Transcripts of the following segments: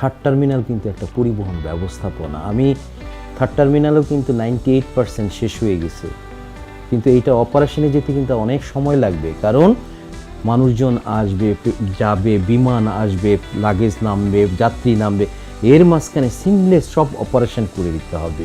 Third terminal কিন্তু একটা পরিবহন ব্যবস্থাপনা। আমি থার্ড টার্মিনালও কিন্তু নাইনটি এইট পার্সেন্ট শেষ হয়ে গেছে। কিন্তু এইটা অপারেশনে যেতে কিন্তু অনেক সময় লাগবে। কারণ মানুষজন আসবে, যাবে, বিমান আসবে লাগেজ নামবে, যাত্রী নামবে। এর মাঝখানে সিমলেস সব অপারেশন করে দিতে হবে।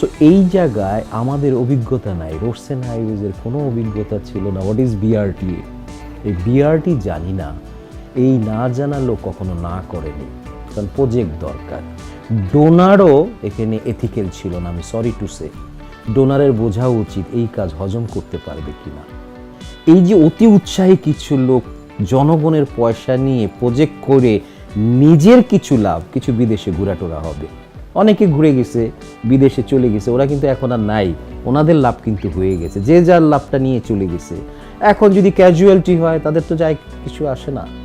সো এই জায়গায় আমাদের অভিজ্ঞতা নাই। রোডসেন হাইওয়েজের কোনো অভিজ্ঞতা ছিল না। হোয়াট ইজ বিআরটি এই বিআরটি জানি না। এই না জানা লোক কখনো না করেনি। কারণ প্রজেক্ট দরকার। ডোনারও এখানে এথিক্যাল ছিল না, আমি সরি টু সে ডোনারের বোঝা উচিত এই কাজ হজম করতে পারবে কিনা। এই যে অতি উৎসাহী কিছু লোক জনগণের পয়সা নিয়ে প্রজেক্ট করে নিজের কিছু লাভ, কিছু বিদেশে ঘোরাটোরা হবে। অনেকে ঘুরে গেছে, বিদেশে চলে গেছে, ওরা কিন্তু এখন আর নাই। ওনাদের লাভ কিন্তু হয়ে গেছে। যে যার লাভটা নিয়ে চলে গেছে। এখন যদি ক্যাজুয়ালিটি হয়, তাদের তো যাই, কিছু আসে না।